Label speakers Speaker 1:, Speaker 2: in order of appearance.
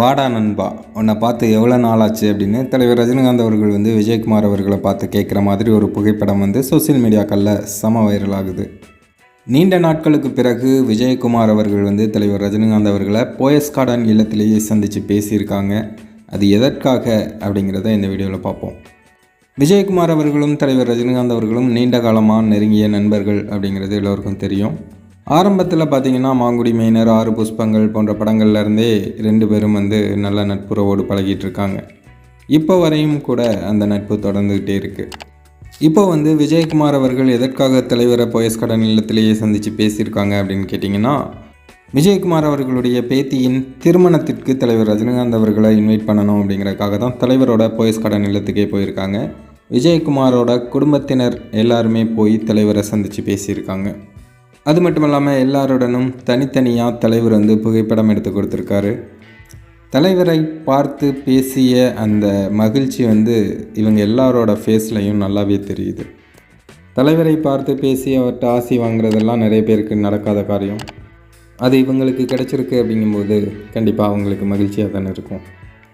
Speaker 1: வாடா நண்பா உன்னை பார்த்து எவ்வளோ நாளாச்சு அப்படின்னு தலைவர் ரஜினிகாந்த் அவர்கள் வந்து விஜயகுமார் அவர்களை பார்த்து கேட்குற மாதிரி ஒரு புகைப்படம் வந்து சோஷியல் மீடியாக்களில் செம வைரல் ஆகுது. நீண்ட நாட்களுக்கு பிறகு விஜயகுமார் அவர்கள் வந்து தலைவர் ரஜினிகாந்த் அவர்களை போயஸ் கார்டன் இல்லத்திலேயே சந்தித்து பேசியிருக்காங்க. அது எதற்காக அப்படிங்கிறத இந்த வீடியோவில் பார்ப்போம். விஜயகுமார் அவர்களும் தலைவர் ரஜினிகாந்த் அவர்களும் நீண்ட காலமாக நெருங்கிய நண்பர்கள் அப்படிங்கிறது எல்லோருக்கும் தெரியும். ஆரம்பத்தில் பார்த்தீங்கன்னா மாங்குடி மெயினர் ஆறு புஷ்பங்கள் போன்ற படங்கள்லேருந்தே ரெண்டு பேரும் வந்து நல்ல நட்புறவோடு பழகிட்டு இருக்காங்க இப்போ வரையும் கூட அந்த நட்பு தொடர்ந்துக்கிட்டே இருக்குது இப்போ வந்து விஜயகுமார் அவர்கள் எதற்காக தலைவரை போயஸ் கடன் இல்லத்திலேயே சந்தித்து பேசியிருக்காங்க அப்படின்னு கேட்டிங்கன்னா விஜயகுமார் அவர்களுடைய பேத்தியின் திருமணத்திற்கு தலைவர் ரஜினிகாந்த் அவர்களை இன்வைட் பண்ணணும் அப்படிங்கிறதுக்காக தான் தலைவரோட போயஸ் கடன் இல்லத்துக்கே போயிருக்காங்க. விஜயகுமாரோட குடும்பத்தினர் எல்லாருமே போய் தலைவரை சந்தித்து பேசியிருக்காங்க. அது மட்டும் இல்லாமல் எல்லாருடனும் தனித்தனியாக தலைவர் வந்து புகைப்படம் எடுத்து கொடுத்துருக்காரு. தலைவரை பார்த்து பேசிய அந்த மகிழ்ச்சி வந்து இவங்க எல்லாரோட ஃபேஸ்லையும் நல்லாவே தெரியுது. தலைவரை பார்த்து பேசி அவர்கிட்ட ஆசி வாங்குறதெல்லாம் நிறைய பேருக்கு நடக்காத காரியம். அது இவங்களுக்கு கிடச்சிருக்கு அப்படிங்கும்போது கண்டிப்பாக அவங்களுக்கு மகிழ்ச்சியாக தானே இருக்கும்.